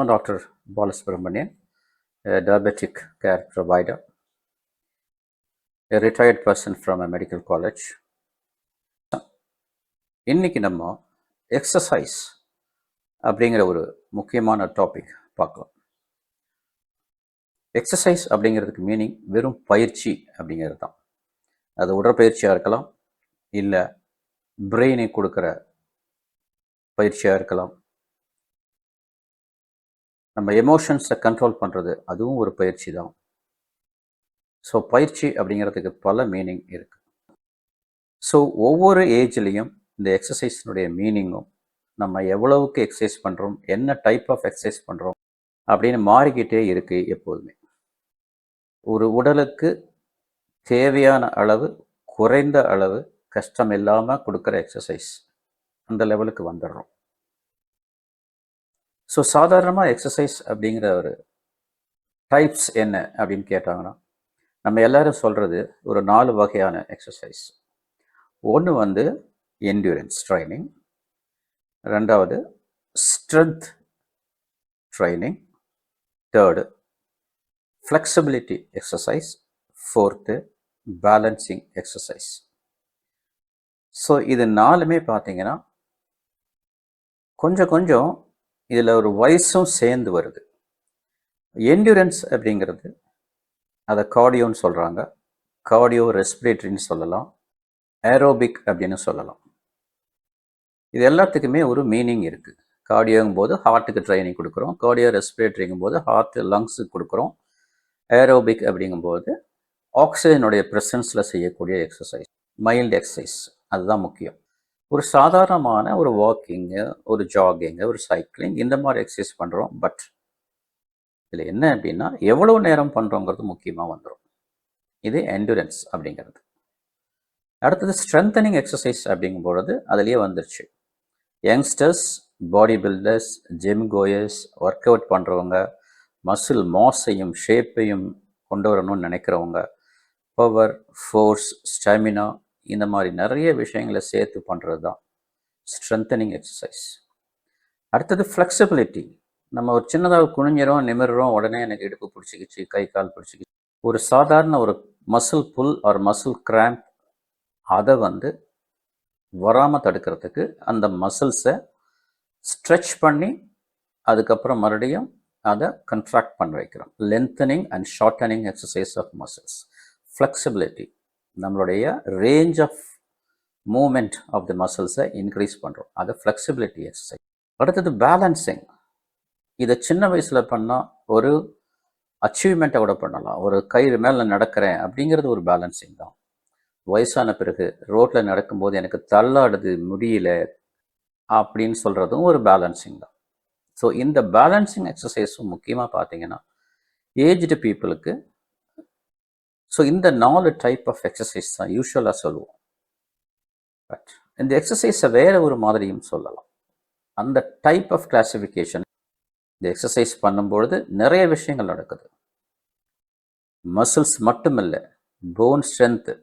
No, Dr. Balasubramanian, a diabetic care provider, a retired person from a medical college. இன்னைக்கு நம்ம exercise அப்படிங்கிற ஒரு முக்கியமான டாபிக் பார்க்கலாம் எக்ஸசைஸ் அப்படிங்கிறதுக்கு மீனிங் வெறும் பயிற்சி அப்படிங்கிறது தான் அது உடற்பயிற்சியாக இருக்கலாம் இல்லை பிரெயினை கொடுக்குற பயிற்சியாக இருக்கலாம் நம்ம எமோஷன்ஸை கண்ட்ரோல் பண்ணுறது அதுவும் ஒரு பயிற்சி தான் ஸோ பயிற்சி அப்படிங்கிறதுக்கு பல மீனிங் இருக்குது ஸோ ஒவ்வொரு ஏஜ்லேயும் இந்த எக்ஸசைஸினுடைய மீனிங்கும் நம்ம எவ்வளவுக்கு எக்ஸசைஸ் பண்ணுறோம் என்ன டைப் ஆஃப் எக்ஸசைஸ் பண்ணுறோம் அப்படின்னு மாறிக்கிட்டே இருக்குது எப்போதுமே. ஒரு உடலுக்கு தேவையான அளவு குறைந்த அளவு கஷ்டம் இல்லாமல் கொடுக்குற எக்ஸசைஸ் அந்த லெவலுக்கு வந்துடுறோம். ஸோ சாதாரணமாக எக்ஸசைஸ் அப்படிங்கிற ஒரு டைப்ஸ் என்ன அப்படின்னு கேட்டாங்கன்னா நம்ம எல்லாரும் சொல்கிறது ஒரு நாலு வகையான எக்ஸசைஸ் ஒன்று வந்து என்டூரன்ஸ் ட்ரைனிங் ரெண்டாவது strength training third flexibility exercise fourth balancing exercise so இது நாலுமே பார்த்தீங்கன்னா கொஞ்சம் கொஞ்சம் இதில் ஒரு வயசும் சேர்ந்து வருது. என்டூரன்ஸ் அப்படிங்கிறது அதை கார்டியோன்னு சொல்கிறாங்க கார்டியோ ரெஸ்பிரேட்டரின்னு சொல்லலாம். ஏரோபிக் அப்படின்னு சொல்லலாம். இது எல்லாத்துக்குமே ஒரு மீனிங் இருக்குது கார்டியோங்கும் போது ஹார்ட்டுக்கு ட்ரைனிங் கொடுக்குறோம். கார்டியோ ரெஸ்பிரேட்டரிங்கும் போது ஹார்ட் லங்ஸுக்கு கொடுக்குறோம். ஏரோபிக் அப்படிங்கும்போது ஆக்சிஜனுடைய ப்ரெசன்ஸில் செய்யக்கூடிய எக்ஸசைஸ் மைல்டு எக்ஸசைஸ் அதுதான் முக்கியம். ஒரு சாதாரணமான ஒரு வாக்கிங்கு ஒரு ஜாகிங்கு ஒரு சைக்கிளிங் இந்த மாதிரி எக்ஸசைஸ் பண்ணுறோம் பட் இதில் என்ன அப்படின்னா எவ்வளோ நேரம் பண்ணுறோங்கிறது முக்கியமாக வந்துடும் இது என்டூரன்ஸ் அப்படிங்கிறது. அடுத்தது ஸ்ட்ரென்தனிங் எக்ஸசைஸ் அப்படிங்கும் பொழுது அதுலேயே வந்துருச்சு. Youngsters body builders gym goers work out பண்ணுறவங்க மசில் மாஸையும் ஷேப்பையும் கொண்டு வரணும்னு நினைக்கிறவங்க பவர் ஃபோர்ஸ் ஸ்டாமினா இந்த மாதிரி நிறைய விஷயங்களை சேர்த்து பண்ணுறது தான் ஸ்ட்ரென்தனிங் எக்ஸசைஸ் அடுத்தது ஃப்ளெக்சிபிலிட்டி நம்ம ஒரு சின்னதாக குனிஞ்சிரும் நிமிர்றோம் உடனே எனக்கு இடுப்பு பிடிச்சிக்கிச்சு கை கால் பிடிச்சிக்கிச்சு. ஒரு சாதாரண ஒரு மசில் புல் ஒரு மசில் கிராம்ப் அதை வந்து வராமல் தடுக்கிறதுக்கு அந்த மசில்ஸை ஸ்ட்ரெச் பண்ணி அதுக்கப்புறம் மறுபடியும் அதை கன்ட்ராக்ட் பண்ண வைக்கிறோம். Lengthening and shortening exercise of muscles flexibility நம்மளுடைய range of movement of the மசில்ஸை increase பண்ணுறோம் அது ஃப்ளெக்சிபிலிட்டி எக்ஸசைஸ் அடுத்தது பேலன்சிங் இதை சின்ன வயசில் பண்ணால் ஒரு அச்சீவ்மெண்ட்டை கூட பண்ணலாம். ஒரு கயிறு மேலே நடக்கிறேன் அப்படிங்கிறது ஒரு பேலன்சிங் தான். வயசான பிறகு ரோட்டில் நடக்கும்போது எனக்கு தள்ளாடுது முடியல அப்படின்னு சொல்கிறதும் ஒரு பேலன்சிங் தான். ஸோ இந்த பேலன்சிங் எக்ஸசைஸும் முக்கியமாக பார்த்தீங்கன்னா ஏஜ்டு பீப்புளுக்கு ஸோ இந்த நாலு டைப் ஆஃப் எக்ஸசைஸ் தான் யூஸ்வலாக சொல்லுவோம். பட் இந்த எக்ஸசைஸை வேற ஒரு மாதிரியும் சொல்லலாம். அந்த டைப் ஆஃப் கிளாசிஃபிகேஷன் இந்த எக்ஸசைஸ் பண்ணும்பொழுது நிறைய விஷயங்கள் நடக்குது. மசில்ஸ் மட்டுமில்லை போன் ஸ்ட்ரென்த்து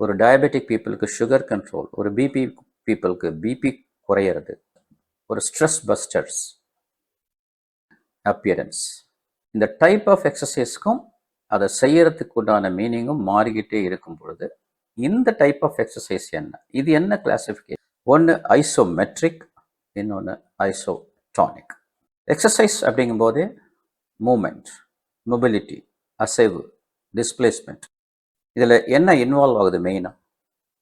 ஒரு டயபெட்டிக் பீப்புளுக்கு சுகர் கண்ட்ரோல் ஒரு பிபி பீப்புளுக்கு பிபி குறையிறது. ஒரு ஸ்ட்ரெஸ் பஸ்டர்ஸ் அப்பியரன்ஸ் இந்த டைப் ஆஃப் எக்ஸசைஸ்க்கும் அதை செய்யறதுக்கு உண்டான மீனிங்கும் மாறிக்கிட்டே இருக்கும் பொழுது இந்த டைப் ஆஃப் எக்ஸசைஸ் என்ன? இது என்ன கிளாசிஃபிகேஷன் ஒன்று ஐசோமெட்ரிக் இன்னொன்று ஐசோடானிக் எக்ஸசைஸ் அப்படிங்கும்போதே மூமெண்ட் மொபிலிட்டி அசைவு டிஸ்பிளேஸ்மெண்ட் இதில் என்ன இன்வால்வ் ஆகுது மெயினாக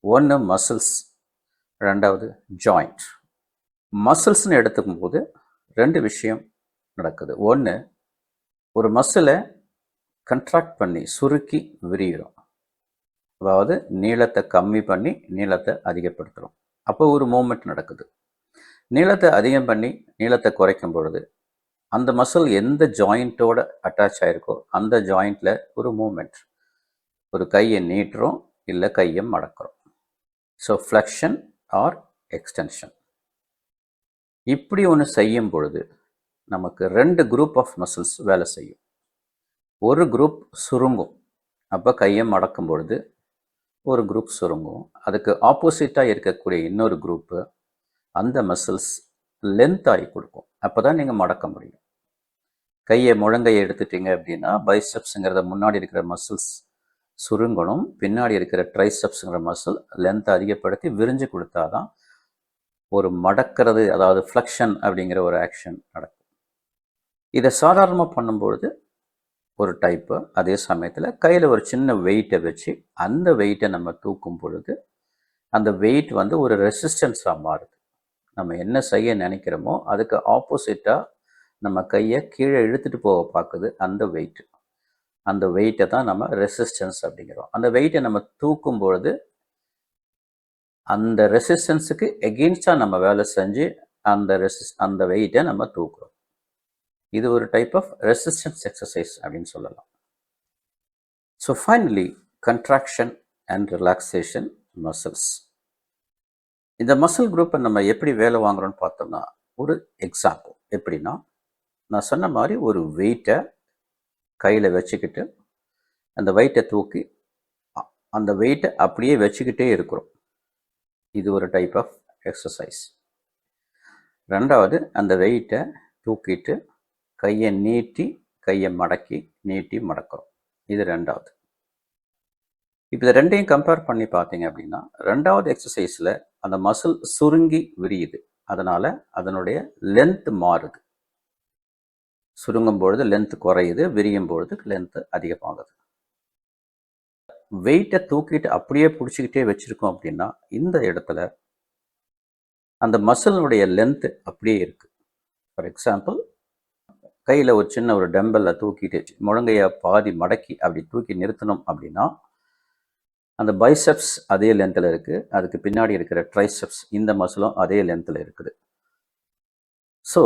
ஒன்று மசில்ஸ் ரெண்டாவது ஜாயிண்ட் மசில்ஸ்னு எடுத்துக்கும் போது ரெண்டு விஷயம் நடக்குது. ஒன்று ஒரு மசிலை கண்ட்ராக்ட் பண்ணி சுருக்கி விரிகிறோம். அதாவது நீளத்தை கம்மி பண்ணி நீளத்தை அதிகப்படுத்துகிறோம் அப்போ ஒரு மூமெண்ட் நடக்குது. நீளத்தை அதிகம் பண்ணி நீளத்தை குறைக்கும் பொழுது அந்த மசில் எந்த ஜாயிண்ட்டோட அட்டாச் ஆகிருக்கோ அந்த ஜாயிண்டில் ஒரு மூமெண்ட் ஒரு கையை நீட்டுறோம் இல்லை கையை மடக்கிறோம். ஸோ ஃப்ளெக்ஷன் ஆர் எக்ஸ்டென்ஷன் இப்படி ஒன்று செய்யும் பொழுது நமக்கு ரெண்டு குரூப் ஆஃப் மசில்ஸ் வேலை செய்யும். ஒரு குரூப் சுருங்கும். அப்போ கையை மடக்கும் பொழுது ஒரு குரூப் சுருங்கும். அதுக்கு ஆப்போசிட்டாக இருக்கக்கூடிய இன்னொரு குரூப்பு அந்த மசில்ஸ் லென்த் ஆகி கொடுக்கும். அப்போ தான் நீங்கள் மடக்க முடியும். கையை முழங்கையை எடுத்துட்டீங்க அப்படின்னா பைசப்ஸுங்கிறத முன்னாடி இருக்கிற மசில்ஸ் சுருங்கணும். பின்னாடி இருக்கிற ட்ரைசப்ஸுங்கிற மசில் லென்த்தை அதிகப்படுத்தி விரிஞ்சு கொடுத்தாதான் ஒரு மடக்கிறது அதாவது ஃப்ளக்ஷன் அப்படிங்கிற ஒரு ஆக்ஷன் நடக்கும். இதை சாதாரணமாக பண்ணும்பொழுது ஒரு டைப்பு அதே சமயத்தில் கையில் ஒரு சின்ன வெயிட்டை வச்சு அந்த வெயிட்டை நம்ம தூக்கும் பொழுது அந்த வெயிட் வந்து ஒரு ரெசிஸ்டன்ஸாக மாறுது. நம்ம என்ன செய்ய நினைக்கிறோமோ அதுக்கு ஆப்போசிட்டாக நம்ம கையை கீழே இழுத்துட்டு போக பார்க்குது அந்த வெயிட் அந்த வெயிட்டை தான் நம்ம ரெசிஸ்டன்ஸ் அப்படிங்கிறோம். அந்த வெயிட்டை நம்ம தூக்கும் பொழுது அந்த ரெசிஸ்டன்ஸுக்கு எகெயின்ஸ்டாக நம்ம வேலை செஞ்சு அந்த ரெசிஸ் அந்த வெயிட்டை நம்ம தூக்குறோம். இது ஒரு டைப் ஆஃப் ரெசிஸ்டன்ஸ் எக்ஸசைஸ் அப்படின்னு சொல்லலாம். So finally contraction and relaxation muscles இந்த மசில் குரூப்பை நம்ம எப்படி வேலை வாங்குறோம்னு பார்த்தோம்னா ஒரு எக்ஸாம்பிள் எப்படின்னா நான் சொன்ன மாதிரி ஒரு வெயிட்டை கையில் வச்சுக்கிட்டு அந்த வெயிட்டை தூக்கி அ- அந்த வெயிட்டை அப்படியே வச்சுக்கிட்டே இருக்கிறோம். இது ஒரு டைப் ஆஃப் எக்ஸசைஸ் ரெண்டாவது அந்த வெயிட்டை தூக்கிட்டு கையை நீட்டி கையை மடக்கி நீட்டி மடக்கிறோம். இது ரெண்டாவது. இப்போ இது ரெண்டையும் கம்பேர் பண்ணி பார்த்தீங்க அப்படின்னா ரெண்டாவது எக்ஸசைஸில் அந்த மசில் சுருங்கி விரியுது. அதனால் அதனுடைய லென்த் மாறுது. சுருங்கும் பொழுது லென்த் குறையுது விரியும் பொழுது லென்த் அதிகமாகுது. வெயிட்டை தூக்கிட்டு அப்படியே பிடிச்சிக்கிட்டே வச்சிருக்கோம் அப்படின்னா இந்த இடத்துல அந்த மசிலுடைய லென்த்து அப்படியே இருக்கு. ஃபார் எக்ஸாம்பிள் கையில் ஒரு சின்ன ஒரு டம்பல்ல தூக்கிட்டு முழங்கையை பாதி மடக்கி அப்படி தூக்கி நிறுத்தணும் அப்படின்னா அந்த பைசெப்ஸ் அதே லென்த்தில் இருக்குது அதுக்கு பின்னாடி இருக்கிற ட்ரைசெப்ஸ் இந்த மசிலும் அதே லென்த்தில் இருக்குது. ஸோ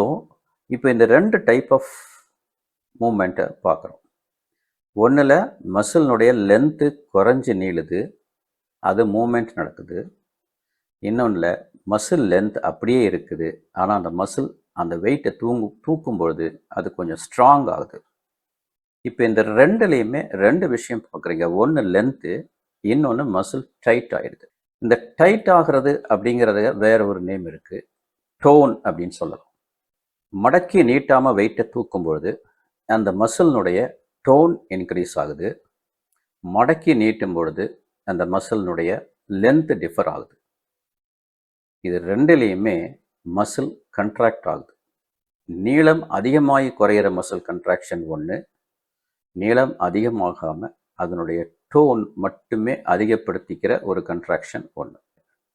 இப்போ இந்த ரெண்டு டைப் ஆஃப் மூமெண்ட்டை பார்க்குறோம். ஒன்றில் மசிலினுடைய லென்த்து குறைஞ்சி நீளுது அது மூமெண்ட் நடக்குது. இன்னொன்றில் மசில் லென்த் அப்படியே இருக்குது. ஆனால் அந்த மசில் அந்த வெயிட்டை தூங்கு தூக்கும் பொழுது அது கொஞ்சம் ஸ்ட்ராங் ஆகுது. இப்போ இந்த ரெண்டுலேயுமே ரெண்டு விஷயம் பார்க்குறீங்க ஒன்று லென்த்து இன்னொன்று மசில் டைட் ஆகிடுது இந்த டைட் ஆகிறது அப்படிங்கிறது வேற ஒரு நேம் இருக்குது டோன் அப்படின்னு சொல்லலாம். மடக்கி நீட்டாமல் வெயிட்டை தூக்கும் பொழுது அந்த மசில்னுடைய டோன் இன்க்ரீஸ் ஆகுது. மடக்கி நீட்டும் பொழுது அந்த மசில்னுடைய லென்த்து டிஃபர் ஆகுது. இது ரெண்டுலேயுமே மசில் கண்ட்ராக்ட் ஆகுது. நீளம் அதிகமாகி குறையிற மசில் கண்ட்ராக்ஷன் ஒன்று நீளம் அதிகமாகாமல் அதனுடைய டோன் மட்டுமே அதிகப்படுத்திக்கிற ஒரு கண்ட்ராக்ஷன் ஒன்று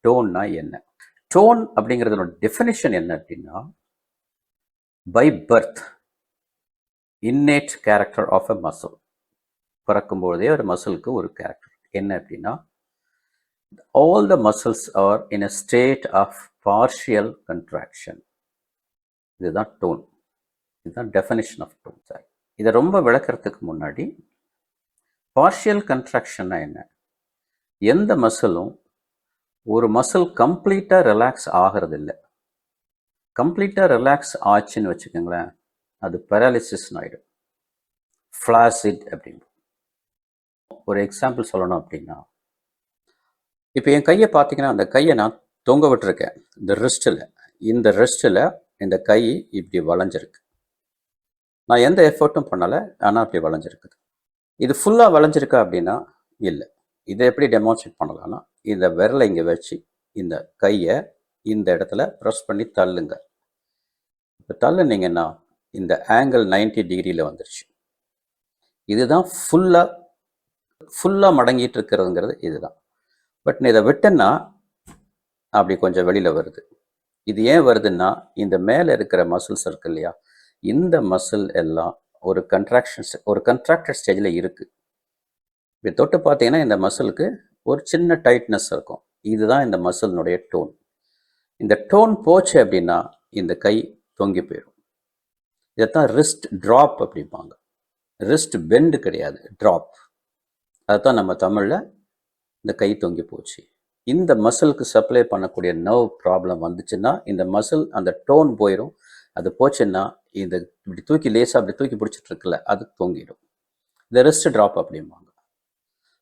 டோன்னா என்ன? டோன் அப்படிங்கிறதோட டெஃபினிஷன் என்ன அப்படின்னா by birth innate character of a muscle பிறக்கும்பொழுதே ஒரு மசிலுக்கு ஒரு கேரக்டர் என்ன அப்படின்னா all the muscles are in a state of partial contraction இதுதான் டோன் இதுதான் டெஃபனிஷன் ஆஃப் டோன் சார் இதை ரொம்ப விளக்கிறதுக்கு முன்னாடி பார்ஷியல் கன்ட்ராக்ஷன்னா என்ன? எந்த மசிலும் ஒரு மசில் கம்ப்ளீட்டாக ரிலாக்ஸ் ஆகிறது இல்லை கம்ப்ளீட்டாக ரிலாக்ஸ் ஆச்சுன்னு வச்சுக்கோங்களேன் அது பெராலிசிஸ்னு ஆகிடும் ஃப்ளாசிட் அப்படின்னு ஒரு எக்ஸாம்பிள் சொல்லணும் அப்படின்னா இப்போ என் கையை பார்த்தீங்கன்னா அந்த கையை நான் தொங்க விட்டுருக்கேன் இந்த ரிஸ்ட்டில் இந்த ரிஸ்ட்டில் இந்த கை இப்படி வளைஞ்சிருக்கு. நான் எந்த எஃபர்ட்டும் பண்ணலை ஆனால் அப்படி வளைஞ்சிருக்குது. இது ஃபுல்லாக வளைஞ்சிருக்கா அப்படின்னா இல்லை. இதை எப்படி டெமான்ஸ்ட்ரேட் பண்ணலாம்னா இந்த விரலை இங்கே வச்சு இந்த கையை இந்த இடத்துல ப்ரெஸ் பண்ணி தள்ளுங்க. இப்போ தள்ளுனீங்கன்னா இந்த ஆங்கிள் 90 டிகிரியில் வந்துருச்சு. இதுதான் ஃபுல்லாக ஃபுல்லாக மடங்கிட்டு இருக்கிறதுங்கிறது இதுதான். பட் இதை விட்டேன்னா அப்படி கொஞ்சம் வெளியில் வருது. இது ஏன் வருதுன்னா இந்த மேலே இருக்கிற மசில்ஸ் இருக்கு இல்லையா? இந்த மசில் எல்லாம் ஒரு கன்ட்ராக்ஷன்ஸ் ஒரு கன்ட்ராக்டட் ஸ்டேஜில் இருக்குது இப்போ தொட்டு பார்த்தீங்கன்னா இந்த மசிலுக்கு ஒரு சின்ன டைட்னஸ் இருக்கும். இதுதான் இந்த மசிலினுடைய டோன் இந்த டோன் போச்சு அப்படின்னா இந்த கை தொங்கி போயிடும் இதைத்தான் ரிஸ்ட் ட்ராப் அப்படிம்பாங்க. ரிஸ்ட் பெண்டு கிடையாது ட்ராப் அதுதான் நம்ம தமிழில் இந்த கை தொங்கி போச்சு. இந்த மசிலுக்கு சப்ளை பண்ணக்கூடிய நர்வ் ப்ராப்ளம் வந்துச்சுன்னா இந்த மசில் அந்த டோன் போயிடும் அது போச்சுன்னா இந்த இப்படி தூக்கி லேசாக அப்படி தூக்கி பிடிச்சிட்டு இருக்குல்ல அது தொங்கிடும். இந்த ரெஸ்ட் ட்ராப் அப்படிம்பாங்க.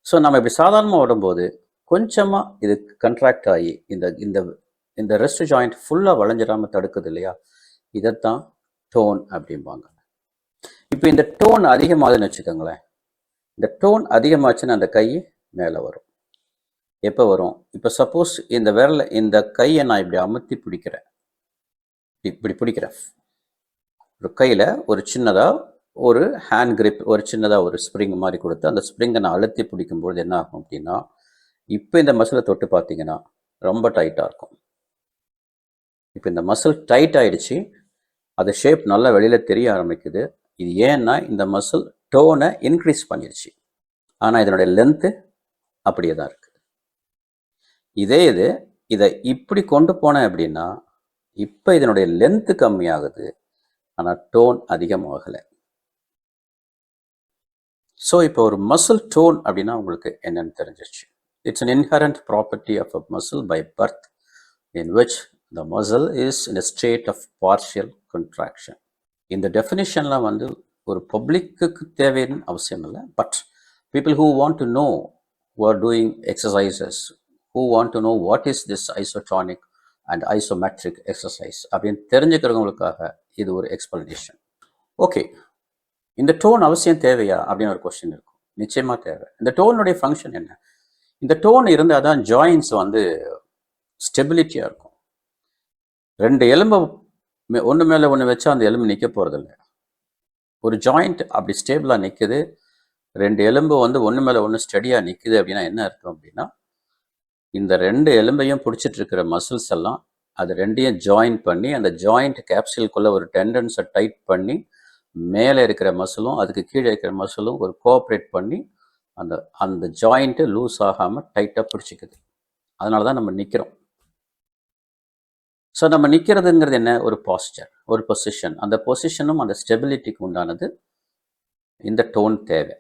ஸோ நம்ம இப்படி சாதாரணமாக ஓடும்போது கொஞ்சமாக இது கண்ட்ராக்ட் ஆகி இந்த இந்த இந்த ரெஸ்ட் ஜாயிண்ட் ஃபுல்லாக வளைஞ்சிடாமல் தடுக்குது இல்லையா? இதைத்தான் டோன் அப்படிம்பாங்க. இப்போ இந்த டோன் அதிகமாகுதுன்னு வச்சுக்கோங்களேன். இந்த டோன் அதிகமாச்சுன்னா அந்த கை மேலே வரும். எப்போ வரும்? இப்போ சப்போஸ் இந்த விரல இந்த கையை நான் இப்படி அமர்த்தி பிடிக்கிறேன். இப்படி பிடிக்கிறேன். ஒரு கையில் ஒரு சின்னதாக ஒரு ஹேண்ட் கிரிப் ஒரு சின்னதாக ஒரு ஸ்ப்ரிங் மாதிரி கொடுத்து அந்த ஸ்ப்ரிங்கை நான் அழுத்தி பிடிக்கும்போது என்ன ஆகும் அப்படின்னா இப்போ இந்த மசிலை தொட்டு பார்த்தீங்கன்னா ரொம்ப டைட்டாக இருக்கும். இப்போ இந்த மசில் டைட் ஆகிடுச்சு அது ஷேப் நல்லா வெளியில் தெரிய ஆரம்பிக்குது. இது ஏன்னா இந்த மசில் டோனை இன்க்ரீஸ் பண்ணிடுச்சு ஆனால் இதனுடைய லென்த்து அப்படியே தான் இருக்குது இதே இது இதை இப்படி கொண்டு போனேன் அப்படின்னா இப்போ இதனுடைய லென்த்து கம்மியாகுது. ஆனால் டோன் அதிகமாகலை. ஸோ இப்போ ஒரு மசில் டோன் அப்படின்னா உங்களுக்கு என்னன்னு தெரிஞ்சிச்சு it's an inherent property of a muscle by birth in which the muscle is in a state of partial contraction. இந்த டெஃபினிஷன்லாம் வந்து ஒரு பப்ளிக்கு தேவைன்னு அவசியம் இல்லை but people who want to know or doing exercises who want to know what is this this and isometric exercise அப்படின்னு தெரிஞ்சுக்கிறவங்களுக்காக இது ஒரு எக்ஸ்பிளனேஷன் ஓகே இந்த டோன் அவசியம் தேவையா? அப்படின்னு ஒரு கொஸ்டின் இருக்கும். நிச்சயமாக தேவை. இந்த டோனுடைய ஃபங்க்ஷன் என்ன? இந்த டோன் இருந்தால் தான் ஜாயின்ஸ் வந்து ஸ்டெபிலிட்டியாக இருக்கும். ரெண்டு எலும்பு ஒன்று மேலே ஒன்று வச்சா அந்த எலும்பு நிற்க போகிறதில்ல ஒரு ஜாயிண்ட் அப்படி ஸ்டேபிளாக நிற்குது ரெண்டு எலும்பு வந்து ஒன்று மேலே ஒன்று ஸ்டடியாக நிற்குது அப்படின்னா என்ன அர்த்தம் அப்படின்னா இந்த ரெண்டு எலும்பையும் பிடிச்சிட்டு இருக்கிற மசில்ஸ் எல்லாம் அது ரெண்டையும் ஜாயின் பண்ணி அந்த ஜாயிண்ட் கேப்சூலுக்குள்ளே ஒரு டெண்டன்ஸை டைட் பண்ணி மேலே இருக்கிற மசிலும் அதுக்கு கீழே இருக்கிற மசிலும் ஒரு கோஆப்ரேட் பண்ணி அந்த அந்த ஜாயிண்ட்டு லூஸ் ஆகாமல் டைட்டாக பிடிச்சிக்குது. அதனால தான் நம்ம நிற்கிறோம் ஸோ நம்ம நிற்கிறதுங்கிறது என்ன? ஒரு பாஸ்டர் ஒரு பொசிஷன் அந்த பொசிஷனும் அந்த ஸ்டெபிலிட்டிக்கு உண்டானது இந்த டோன் தேவை.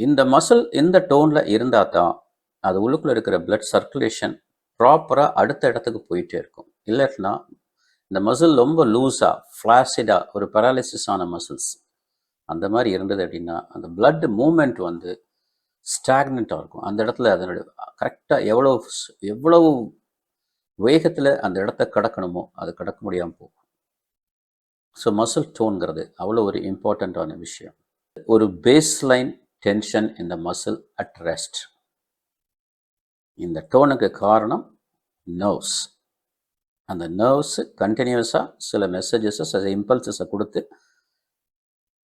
இந்த மசில் இந்த டோனில் இருந்தால் தான் அது உள்ளுக்குள்ளே இருக்கிற பிளட் சர்க்குலேஷன் ப்ராப்பராக அடுத்த இடத்துக்கு போயிட்டே இருக்கும். இல்லாட்டினா இந்த மசில் ரொம்ப லூஸாக ஃப்ளாசிடாக ஒரு பெராலிசிஸ் ஆன மசில்ஸ் அந்த மாதிரி இருந்தது அப்படின்னா அந்த பிளட் மூமெண்ட் வந்து ஸ்டாக்னண்ட்டாக இருக்கும். அந்த இடத்துல அதனுடைய கரெக்டாக எவ்வளோ எவ்வளவு வேகத்தில் அந்த இடத்த கடக்கணுமோ அது கடக்க முடியாமல் போகும். ஸோ மசில் டோன்கிறது அவ்வளோ ஒரு இம்பார்ட்டண்ட்டான விஷயம். ஒரு பேஸ்லைன் டென்ஷன் இந்த மசில் அட் ரெஸ்ட் இந்த டோனுக்கு காரணம் நர்வ்ஸ் அந்த நர்வ்ஸ் கண்டினியூஸாக சில மெசேஜஸை சில இம்பல்சஸை கொடுத்து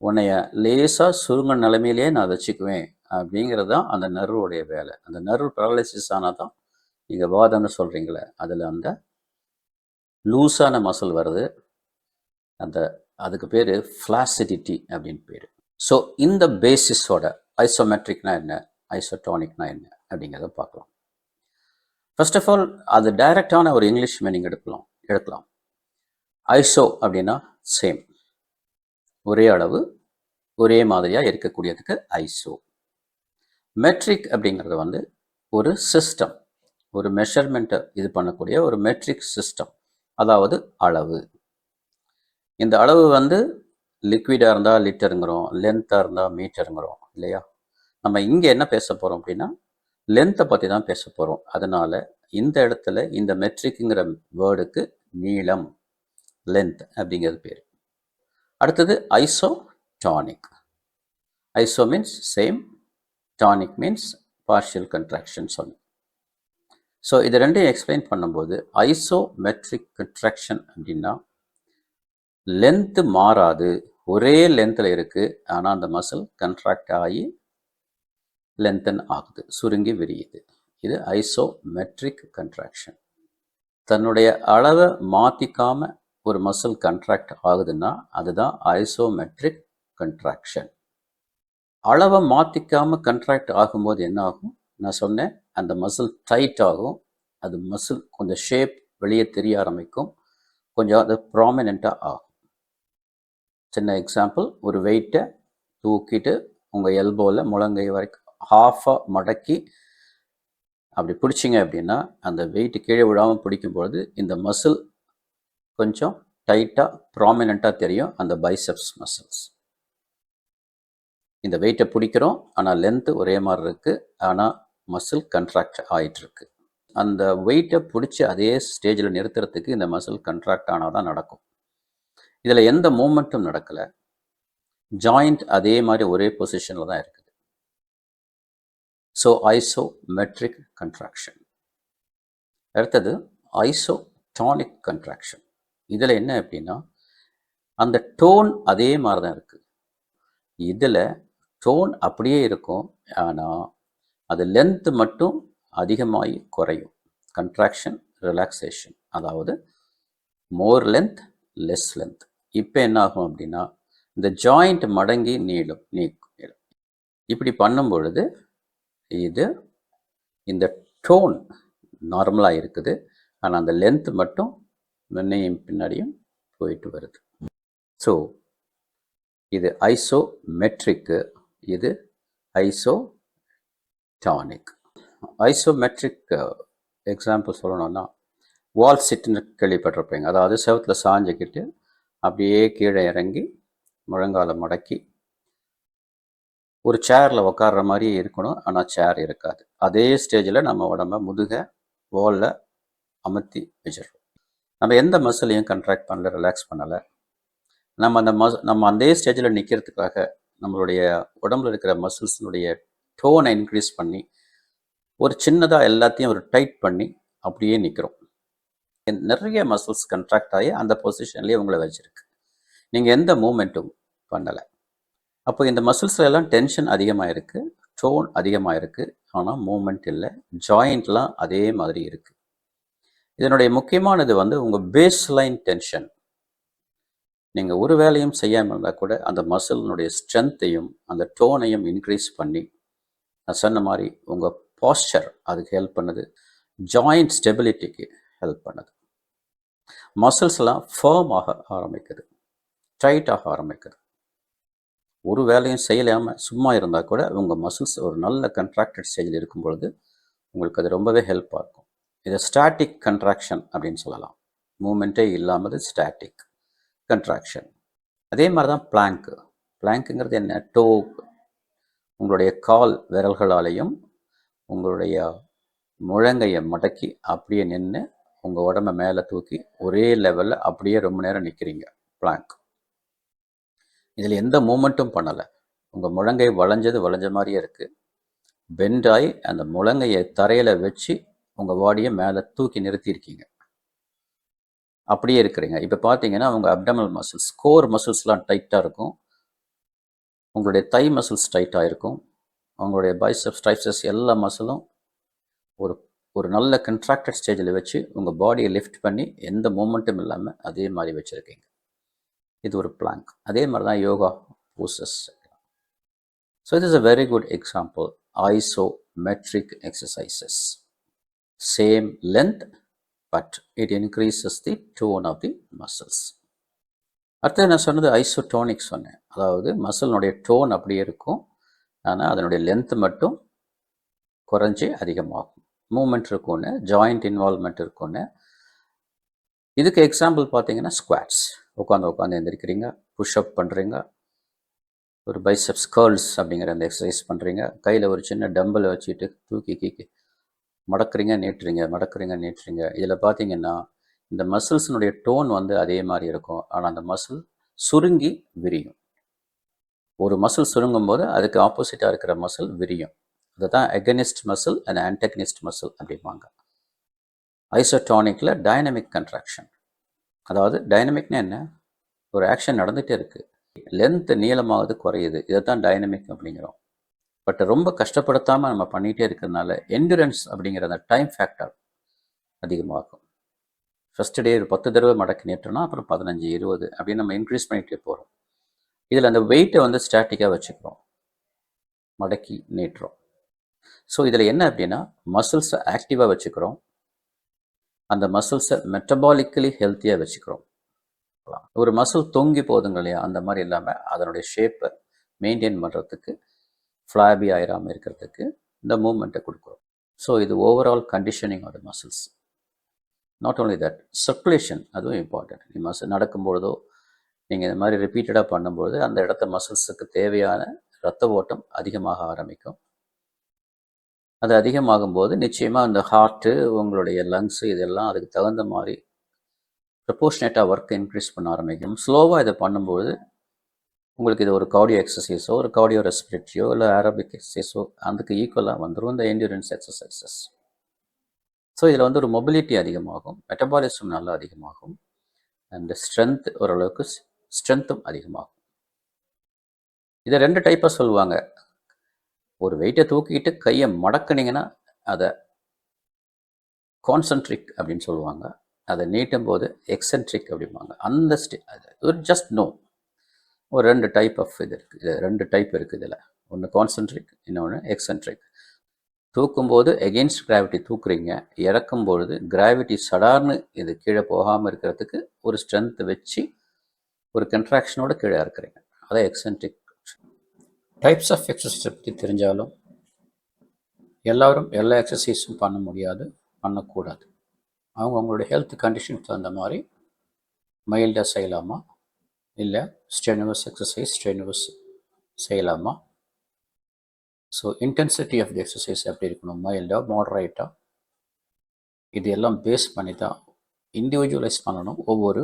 உன்னைய லேசாக சுருங்க நிலைமையிலேயே நான் வச்சுக்குவேன் அப்படிங்கிறது தான் அந்த நர்வுடைய வேலை. அந்த நர்வு பேரலைசிஸ் ஆனால் தான் நீங்கள் வாதம்னு சொல்கிறீங்களே அதில் அந்த லூஸான மசில் வருது. அந்த அதுக்கு பேர் ஃப்ளாசிடிட்டி அப்படின்னு பேர். ஸோ இந்த பேசிஸோட ஐசோமெட்ரிக்னா என்ன? ஐசோடானிக்னா என்ன? அப்படிங்கிறத பார்க்கலாம். ஃபர்ஸ்ட் ஆஃப் ஆல் அது டைரக்டான ஒரு இங்கிலீஷ் மீனிங் எடுக்கலாம் எடுக்கலாம். ஐசோ அப்படின்னா சேம் ஒரே அளவு ஒரே மாதிரியாக இருக்கக்கூடியதுக்கு ஐசோ மெட்ரிக் அப்படிங்கிறது வந்து ஒரு சிஸ்டம் ஒரு மெஷர்மெண்ட்டை இது பண்ணக்கூடிய ஒரு மெட்ரிக் சிஸ்டம் அதாவது அளவு. இந்த அளவு வந்து லிக்விடாக இருந்தால் லிட்டருங்கிறோம் லென்த்தாக இருந்தால் மீட்டருங்கிறோம் இல்லையா? நம்ம இங்கே என்ன பேச போகிறோம் அப்படின்னா லென்த்தை பற்றி தான் பேச போகிறோம் அதனால் இந்த இடத்துல இந்த மெட்ரிக்குங்கிற வேர்டுக்கு நீளம் லென்த் அப்படிங்கிறது பேர். அடுத்தது isotonic iso means same tonic means partial contraction சொன்னேன் ஸோ இது ரெண்டையும் எக்ஸ்பிளைன் பண்ணும்போது ஐசோ மெட்ரிக் கன்ட்ராக்ஷன் அப்படின்னா லென்த்து மாறாது ஒரே லென்த்தில் இருக்குது ஆனால் அந்த மசில் கன்ட்ராக்ட் ஆகி லென்தன் ஆகுது சுருங்கி விரியுது. இது ஐசோமெட்ரிக் கன்ட்ராக்ஷன் தன்னுடைய அளவை மாற்றிக்காம ஒரு மசில் கன்ட்ராக்ட் ஆகுதுன்னா அதுதான் ஐசோமெட்ரிக் கன்ட்ராக்ஷன் அளவை மாற்றிக்காம கன்ட்ராக்ட் ஆகும்போது என்ன ஆகும் நான் சொன்னேன் அந்த மசில் டைட் ஆகும். அது மசில் கொஞ்சம் ஷேப் வெளியே தெரிய ஆரம்பிக்கும். கொஞ்சம் அது ப்ராமினெண்ட்டாக ஆகும். சின்ன எக்ஸாம்பிள் ஒரு வெயிட்டை தூக்கிட்டு உங்கள் எல்போவில் முழங்கை வரைக்கும் ஹாஃபாக மடக்கி அப்படி பிடிச்சிங்க அப்படின்னா அந்த வெயிட் கீழே விழாமல் பிடிக்கும் பொழுது இந்த மசில் கொஞ்சம் டைட்டாக ப்ராமினெண்ட்டாக தெரியும் அந்த பைசெப்ஸ் மசில்ஸ் இந்த வெயிட்டை பிடிக்கிறோம் ஆனால் லென்த்து ஒரே மாதிரி இருக்குது ஆனால் மசில் கன்ட்ராக்ட் ஆகிட்டுருக்கு அந்த வெயிட்டை பிடிச்சி அதே ஸ்டேஜில் நிறுத்துறதுக்கு இந்த மசில் கன்ட்ராக்ட் ஆனால் தான் நடக்கும். இதில் எந்த மூமெண்ட்டும் நடக்கலை. ஜாயிண்ட் அதே மாதிரி ஒரே பொசிஷனில் தான் இருக்குது ஸோ ஐசோமெட்ரிக் கன்ட்ராக்ஷன் அடுத்தது ஐசோடானிக் கன்ட்ராக்ஷன் இதில் என்ன அப்படின்னா அந்த டோன் அதே மாதிரி தான் இருக்குது இதில் டோன் அப்படியே இருக்கும் ஆனால் அது லென்த்து மட்டும் அதிகமாகி குறையும். கன்ட்ராக்ஷன் ரிலாக்ஸேஷன் அதாவது மோர் லென்த் லெஸ் லென்த் இப்போ என்ன ஆகும் அப்படின்னா இந்த ஜாயிண்ட் மடங்கி நீளும் நீ இப்படி பண்ணும் பொழுது இது இந்த டோன் நார்மலாக இருக்குது. ஆனால் அந்த லென்த் மட்டும் முன்னையும் பின்னாடியும் போயிட்டு வருது. ஸோ இது ஐசோ மெட்ரிக்கு இது ஐசோ டானிக் ஐசோமெட்ரிக் எக்ஸாம்பிள் சொல்லணும்னா வால் சிட்டுன்னு கேள்விப்பட்டிருப்பீங்க. அதாவது செவத்தில் சாஞ்சிக்கிட்டு அப்படியே கீழே இறங்கி முழங்கால மடக்கி ஒரு சேரில் உட்கார்ற மாதிரி இருக்கணும். ஆனால் சேர் இருக்காது. அதே ஸ்டேஜில் நம்ம உடம்ப முதுக வாலில் அமர்த்தி வச்சிடுறோம். நம்ம எந்த மசிலையும் கண்ட்ராக்ட் பண்ணல ரிலாக்ஸ் பண்ணலை. நம்ம அந்த மஸ் நம்ம அதே ஸ்டேஜில் நிற்கிறதுக்காக நம்மளுடைய உடம்புல இருக்கிற மசில்ஸினுடைய டோனை இன்க்ரீஸ் பண்ணி ஒரு சின்னதாக எல்லாத்தையும் ஒரு டைட் பண்ணி அப்படியே நிற்கிறோம் நிறைய மசில்ஸ் கண்ட்ராக்ட் ஆகி அந்த பொசிஷன்லேயே உங்களை வச்சுருக்கு. நீங்கள் எந்த மூமெண்ட்டும் பண்ணலை. அப்போ இந்த மசில்ஸ்ல எல்லாம் டென்ஷன் அதிகமாக இருக்குது டோன் அதிகமாக இருக்குது ஆனால் மூமெண்ட் இல்லை ஜாயிண்ட்லாம் அதே மாதிரி இருக்குது இதனுடைய முக்கியமானது வந்து உங்கள் பேஸ் லைன் டென்ஷன் நீங்கள் ஒரு வேலையும் செய்யாமல் இருந்தால் கூட அந்த மசிலினுடைய ஸ்ட்ரென்த்தையும் அந்த டோனையும் இன்க்ரீஸ் பண்ணி நான் சொன்ன மாதிரி உங்கள் பாஸ்டர் அதுக்கு ஹெல்ப் பண்ணுது. ஜாயிண்ட் ஸ்டெபிலிட்டிக்கு ஹெல்ப் பண்ணுது. மசில்ஸ்லாம் ஃபேர்ம் ஆக ஆரம்பிக்குது. டைட் ஆக ஆரம்பிக்குது. ஒரு வேலையும் செய்யலாமல் சும்மா இருந்தால் கூட உங்கள் மசில்ஸ் ஒரு நல்ல கண்ட்ராக்டட் ஸ்டேஜில் இருக்கும் பொழுது உங்களுக்கு அது ரொம்பவே ஹெல்ப்பாக இருக்கும். இதை ஸ்டாட்டிக் கன்ட்ராக்ஷன் அப்படின்னு சொல்லலாம். மூமெண்ட்டே இல்லாமல் ஸ்டாட்டிக் கன்ட்ராக்ஷன் அதே மாதிரி தான் பிளாங்க்கு பிளாங்க்குங்கிறது என்ன? டோ உங்களுடைய கால் விரல்களாலையும் உங்களுடைய முழங்கையை மடக்கி அப்படியே நின்று உங்கள் உடம்ப மேலே தூக்கி ஒரே லெவலில் அப்படியே ரொம்ப நேரம் நிற்கிறீங்க பிளாங்க் இதில் எந்த மூமெண்ட்டும் பண்ணலை. உங்கள் முழங்கை வளைஞ்சது வளைஞ்ச மாதிரியே இருக்குது பெண்டாய் அந்த முழங்கையை தரையில் வச்சு உங்கள் பாடியை மேலே தூக்கி நிறுத்தியிருக்கீங்க. அப்படியே இருக்கிறீங்க. இப்போ பார்த்தீங்கன்னா உங்கள் அப்டமல் மசில்ஸ் கோர் மசில்ஸ்லாம் டைட்டாக இருக்கும். உங்களுடைய தை மசில்ஸ் டைட்டாக இருக்கும். உங்களுடைய பைசப்ஸ் டைப்சஸ் எல்லா மசிலும் ஒரு ஒரு நல்ல கன்ட்ராக்டட் ஸ்டேஜில் வச்சு உங்கள் பாடியை லிஃப்ட் பண்ணி எந்த மூமெண்ட்டும் இல்லாமல் அதே மாதிரி வச்சுருக்கீங்க. இது ஒரு பிளாங்க் அதே மாதிரி தான் yoga poses so it is a very good example isometric exercises same length but it increases the tone of the muscles அடுத்தது நான் சொன்னது ஐசோடோனிக் சொன்னேன். அதாவது மசிலினுடைய டோன் அப்படியே இருக்கும். ஆனால் அதனுடைய லென்த் மட்டும் குறைஞ்சி அதிகமாகும். மூமெண்ட் இருக்கும்னு ஜாயிண்ட் இன்வால்மெண்ட் இருக்கும்னு. இதுக்கு எக்ஸாம்பிள் பார்த்தீங்கன்னா ஸ்குவாட்ஸ் உட்காந்து உட்காந்து எந்திரிக்கிறீங்க. புஷ்அப் பண்ணுறீங்க ஒரு பைசப்ஸ் கேர்ள்ஸ் அப்படிங்கிற அந்த எக்ஸசைஸ் பண்ணுறீங்க கையில் ஒரு சின்ன டம்பிள் வச்சுட்டு தூக்கி கீக்கி. மடக்குறீங்க நீட்டுறீங்க மடக்குறீங்க நீட்டுறீங்க. இதில் பார்த்தீங்கன்னா இந்த மசில்ஸினுடைய டோன் வந்து அதே மாதிரி இருக்கும். ஆனால் அந்த மசில் சுருங்கி விரியும். ஒரு மசில் சுருங்கும் போது அதுக்கு ஆப்போசிட்டாக இருக்கிற மசில் விரியும். அதுதான் agonist muscle and antagonist muscle அப்படிம்பாங்க. ஐசோடானிக்கில் டைனமிக் கன்ட்ராக்ஷன் அதாவது டைனமிக்னா என்ன? ஒரு ஆக்ஷன் நடந்துகிட்டே இருக்குது லென்த் நீளமாவது குறையுது. இதை தான் டைனமிக் அப்படிங்கிறோம். பட் ரொம்ப கஷ்டப்படுத்தாமல் நம்ம பண்ணிகிட்டே இருக்கிறதுனால என்டூரன்ஸ் அப்படிங்கிற அந்த டைம் ஃபேக்டர் அதிகமாகும். ஃபஸ்ட்டு டே ஒரு பத்து தடவை மடக்கி நேற்றோம்னா அப்புறம் பதினஞ்சு இருபது அப்படின்னு நம்ம இன்க்ரீஸ் பண்ணிகிட்டே போகிறோம் இதில் அந்த வெயிட்டை வந்து ஸ்டாட்டிக்காக வச்சுக்கிறோம். மடக்கி நீட்டுறோம். ஸோ இதில் என்ன அப்படின்னா மசில்ஸை ஆக்டிவாக வச்சுக்கிறோம். அந்த மசில்ஸை மெட்டபாலிக்கலி ஹெல்த்தியாக வச்சுக்கிறோம். ஒரு மசில் தொங்கி போதுங்க இல்லையா அந்த மாதிரி இல்லாமல் அதனுடைய ஷேப்பை மெயின்டைன் பண்ணுறதுக்கு ஃப்ளாபி ஆயிராமல் இருக்கிறதுக்கு இந்த மூமெண்ட்டை கொடுக்குறோம். ஸோ இது overall conditioning of the muscles not only that circulation அதுவும் இம்பார்ட்டன்ட் நீ மசில் நடக்கும்பொழுதோ நீங்கள் இந்த மாதிரி ரிப்பீட்டடாக பண்ணும்பொழுது அந்த இடத்த மசில்ஸுக்கு தேவையான ரத்த ஓட்டம் அதிகமாக ஆரம்பிக்கும். அது அதிகமாகும் போது நிச்சயமாக அந்த ஹார்ட்டு உங்களுடைய லங்ஸு இதெல்லாம் அதுக்கு தகுந்த மாதிரி ப்ரப்போர்ஷனேட்டாக ஒர்க் இன்க்ரீஸ் பண்ண ஆரம்பிக்கும். ஸ்லோவாக இதை பண்ணும்போது உங்களுக்கு இது ஒரு கார்டியோ எக்ஸசைஸோ ஒரு கார்டியோ ரெஸ்பிரேட்டரியோ இல்லை ஆரோபிக் எக்ஸசைஸோ அதுக்கு ஈக்குவலாக வந்துடும் இந்த என்டூரன்ஸ் எக்ஸசைசஸ் ஸோ இதில் வந்து ஒரு மொபிலிட்டி அதிகமாகும் மெட்டபாலிசம் நல்லா அதிகமாகும் அண்ட் ஸ்ட்ரென்த் ஓரளவுக்கு ஸ்ட்ரென்த்தும் அதிகமாகும். இதை ரெண்டு டைப்பாக சொல்லுவாங்க. ஒரு வெயிட்டை தூக்கிட்டு கையை மடக்குனீங்கன்னா அதை கான்சன்ட்ரிக் அப்படின்னு சொல்லுவாங்க. அதை நீட்டும் போது எக்ஸென்ட்ரிக் அப்படிம்பாங்க. அந்த ஸ்டே ஒரு ஜஸ்ட் நோ ஒரு ரெண்டு டைப் ஆஃப் இது இருக்குது இது ரெண்டு டைப் இருக்குது இதில். ஒன்று கான்சன்ட்ரிக் இன்னொன்று எக்ஸென்ட்ரிக் தூக்கும்போது எகெயின்ஸ்ட் கிராவிட்டி தூக்குறீங்க. இறக்கும் பொழுது கிராவிட்டி சடார்னு இது கீழே போகாமல் இருக்கிறதுக்கு ஒரு ஸ்ட்ரென்த் வச்சு ஒரு கன்ட்ராக்ஷனோட கீழே இறக்குறீங்க. அதை எக்ஸென்ட்ரிக் டைப்ஸ் ஆஃப் எக்ஸசைஸை பற்றி தெரிஞ்சாலும் எல்லோரும் எல்லா எக்ஸசைஸும் பண்ண முடியாது பண்ணக்கூடாது. அவங்க அவங்களுடைய ஹெல்த் கண்டிஷனுக்கு தகுந்த மாதிரி மைல்டாக செய்யலாமா? இல்லை ஸ்ட்ரெனுவஸ் எக்ஸசைஸ் ஸ்ட்ரெனுவஸ் செய்யலாமா? So intensity of the exercise எப்படி இருக்கணும்? மைல்டாக மாடரேட்டாக இது எல்லாம் பேஸ் பண்ணி தான் இண்டிவிஜுவலைஸ் பண்ணணும் ஒவ்வொரு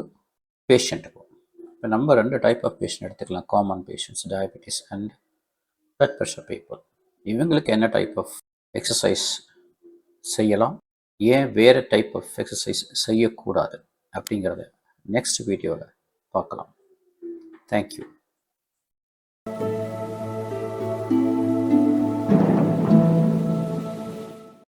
பேஷண்ட்டுக்கும் இப்போ நம்ம ரெண்டு டைப் ஆஃப் பேஷண்ட் எடுத்துக்கலாம். Common patients diabetes and blood pressure people இவங்களுக்கு என்ன டைப் ஆஃப் எக்ஸசைஸ் செய்யலாம்? ஏன் வேறு டைப் ஆஃப் எக்ஸசைஸ் செய்யக்கூடாது? அப்படிங்கிறத நெக்ஸ்ட் வீடியோவில் பார்க்கலாம். தேங்க்யூ